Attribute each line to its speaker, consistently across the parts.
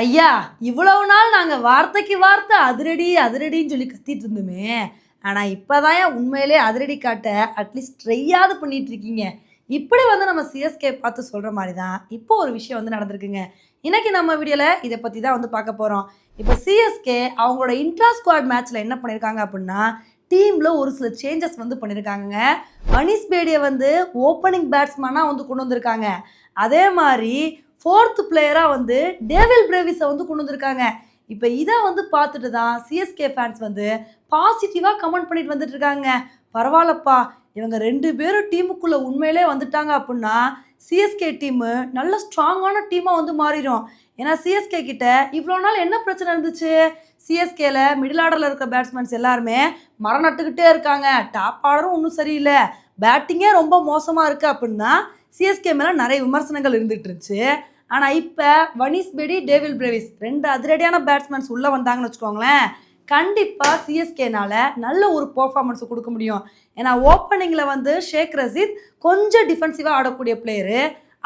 Speaker 1: ஐயா இவ்வளவு நாள் நாங்கள் வார்த்தைக்கு வார்த்தை அதிரடி அதிரடின்னு சொல்லி கத்திட்டு இருந்தோமே. ஆனால் இப்போதான் உண்மையிலே அதிரடி காட்ட அட்லீஸ்ட் ட்ரையாவது பண்ணிட்டு இருக்கீங்க. இப்படி வந்து நம்ம சிஎஸ்கே பார்த்து சொல்கிற மாதிரி தான் இப்போ ஒரு விஷயம் வந்து நடந்திருக்குங்க. இன்றைக்கி நம்ம வீடியோவில் இதை பற்றி தான் வந்து பார்க்க போகிறோம் இப்போ சிஎஸ்கே அவங்களோட இன்ட்ரா ஸ்குவாட் மேட்ச்சில் என்ன பண்ணியிருக்காங்க அப்படின்னா டீமில் ஒரு சில சேஞ்சஸ் வந்து பண்ணியிருக்காங்க மணிஷ் பேடியை வந்து ஓப்பனிங் பேட்ஸ்மேனாக வந்து கொண்டு வந்திருக்காங்க. அதே மாதிரி ஃபோர்த் பிளேயராக வந்து டேவில் பிரேவிஸை வந்து கொண்டு வந்திருக்காங்க. இப்போ இதை வந்து பார்த்துட்டு தான் சிஎஸ்கே ஃபேன்ஸ் வந்து பாசிட்டிவாக கமெண்ட் பண்ணிட்டு வந்துட்டு இருக்காங்க. பரவாயில்லப்பா இவங்க ரெண்டு பேரும் டீமுக்குள்ளே உண்மையிலே வந்துட்டாங்க அப்படின்னா சிஎஸ்கே டீமு நல்ல ஸ்ட்ராங்கான டீமாக வந்து மாறிடும். ஏன்னா சிஎஸ்கே கிட்ட இவ்வளோ நாள் என்ன பிரச்சனை இருந்துச்சு? சிஎஸ்கேல மிடில் ஆர்டரில் இருக்க பேட்ஸ்மேன்ஸ் எல்லாருமே மரம் நட்டுக்கிட்டே இருக்காங்க டாப் ஆர்டரும் ஒன்றும் சரியில்லை. பேட்டிங்கே ரொம்ப மோசமாக இருக்குது அப்படின்னா சிஎஸ்கே மேலே நிறைய விமர்சனங்கள் இருந்துகிட்டு இருந்துச்சு ஆனால் இப்போ வனிஸ் பெடி டேவில் பிரேவிஸ் ரெண்டு அதிரடியான பேட்ஸ்மேன்ஸ் உள்ளே வந்தாங்கன்னு வச்சுக்கோங்களேன். கண்டிப்பாக சிஎஸ்கேனால் நல்ல ஒரு பர்ஃபார்மன்ஸ் கொடுக்க முடியும். ஏன்னா ஓப்பனிங்கில் வந்து ஷேக் ரசீத் கொஞ்சம் டிஃபென்சிவாக ஆடக்கூடிய பிளேயரு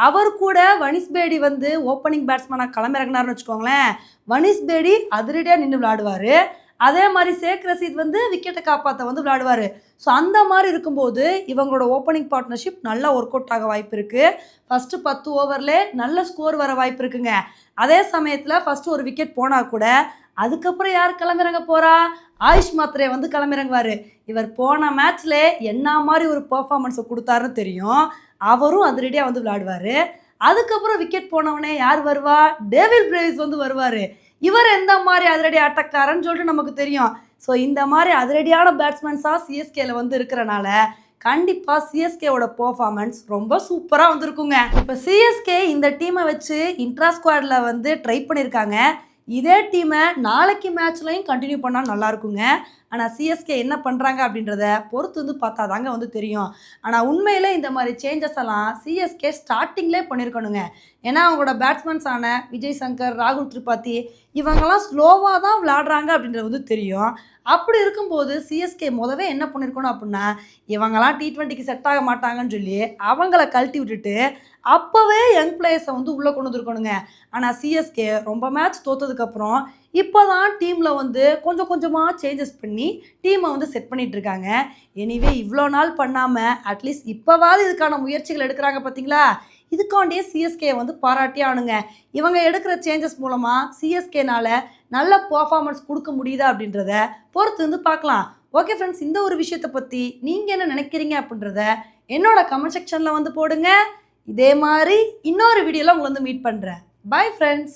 Speaker 1: அவர் கூட வனிஸ் பேடி வந்து ஓப்பனிங் பேட்ஸ்மேனாக களமிறங்கினார்னு வச்சுக்கோங்களேன். வனிஸ் பேடி அதிரடியாக நின்று விளாடுவார் அதே மாதிரி சேக் ரசீத் வந்து விக்கெட்டை காப்பாற்ற வந்து விளையாடுவார். ஸோ அந்த மாதிரி இருக்கும்போது இவங்களோட ஓப்பனிங் பார்ட்னர்ஷிப் நல்லா ஒர்க் அவுட் ஆக வாய்ப்பு இருக்குது ஃபஸ்ட்டு பத்து ஓவரில் நல்ல ஸ்கோர் வர வாய்ப்பு இருக்குங்க. அதே சமயத்தில் ஃபஸ்ட்டு ஒரு விக்கெட் போனால் கூட அதுக்கப்புறம் யார் கிளம்பிறங்க போகிறா ஆயுஷ் மாத்திரை வந்து கிளம்பிறங்குவார் இவர் போன மேட்ச்சில் என்ன மாதிரி ஒரு பெர்ஃபார்மன்ஸை கொடுத்தாருன்னு தெரியும். அவரும் அதிரடியாக வந்து விளையாடுவார். அதுக்கப்புறம் விக்கெட் போனவனே யார் வருவா? டேவிட் பிரேவிஸ் வந்து வருவார். இவர் எந்த மாதிரி அதிரடி ஆட்டக்காரன்னு சொல்லிட்டு நமக்கு தெரியும். ஸோ இந்த மாதிரி அதிரடியான பேட்ஸ்மேன்ஸாக சிஎஸ்கேல வந்து இருக்கிறனால கண்டிப்பாக சிஎஸ்கேவோட பர்ஃபார்மன்ஸ் ரொம்ப சூப்பராக வந்திருக்குங்க. இப்போ சிஎஸ்கே இந்த டீமை வச்சு இன்ட்ரா ஸ்குவாடில் வந்து ட்ரை பண்ணியிருக்காங்க இதே டீமை நாளைக்கு மேட்ச்லையும் கண்டினியூ பண்ணால் நல்லா இருக்குங்க. ஆனால் சிஎஸ்கே என்ன பண்ணுறாங்க அப்படின்றத பொறுத்து வந்து பார்த்தா தாங்க வந்து தெரியும். ஆனால் உண்மையிலே இந்த மாதிரி சேஞ்சஸ் எல்லாம் சிஎஸ்கே ஸ்டார்டிங்லே பண்ணியிருக்கணுங்க ஏன்னா அவங்களோட பேட்ஸ்மேன்ஸ் ஆன விஜய் சங்கர் ராகுல் திரிபாதி இவங்கெல்லாம் ஸ்லோவாக தான் விளாடுறாங்க அப்படின்றது வந்து தெரியும். அப்படி இருக்கும்போது சிஎஸ்கே முதவே என்ன பண்ணியிருக்கணும் அப்படின்னா இவங்களாம் டி ட்வெண்ட்டிக்கு செட் ஆக மாட்டாங்கன்னு சொல்லி அவங்கள கழட்டி விட்டுட்டு அப்போவே யங் பிளேயர்ஸை வந்து உள்ளே கொண்டு வந்துருக்கணுங்க. ஆனால் சிஎஸ்கே ரொம்ப மேட்ச் தோத்ததுக்கப்புறம் இப்போ தான் டீமில் வந்து கொஞ்சம் கொஞ்சமாக சேஞ்சஸ் பண்ணி டீமை வந்து செட் பண்ணிகிட்ருக்காங்க இருக்காங்க. எனிவே இவ்வளோ நாள் பண்ணாமல் அட்லீஸ்ட் இப்போவாவது இதுக்கான முயற்சிகள் எடுக்கிறாங்க பார்த்தீங்களா இதுக்காண்டியே சிஎஸ்கே வந்து பாராட்டியே ஆனுங்க. இவங்க எடுக்கிற சேஞ்சஸ் மூலமாக சிஎஸ்கேனால் நல்ல பர்ஃபார்மன்ஸ் கொடுக்க முடியுதா அப்படின்றத பொறுத்து வந்து பார்க்கலாம். ஓகே ஃப்ரெண்ட்ஸ் இந்த ஒரு விஷயத்தை பற்றி நீங்கள் என்ன நினைக்கிறீங்க அப்படின்றத என்னோட கமெண்ட் செக்ஷனில் வந்து போடுங்க. இதே மாதிரி இன்னொரு வீடியோவில் உங்களை வந்து மீட் பண்ணுறேன் பை ஃப்ரெண்ட்ஸ்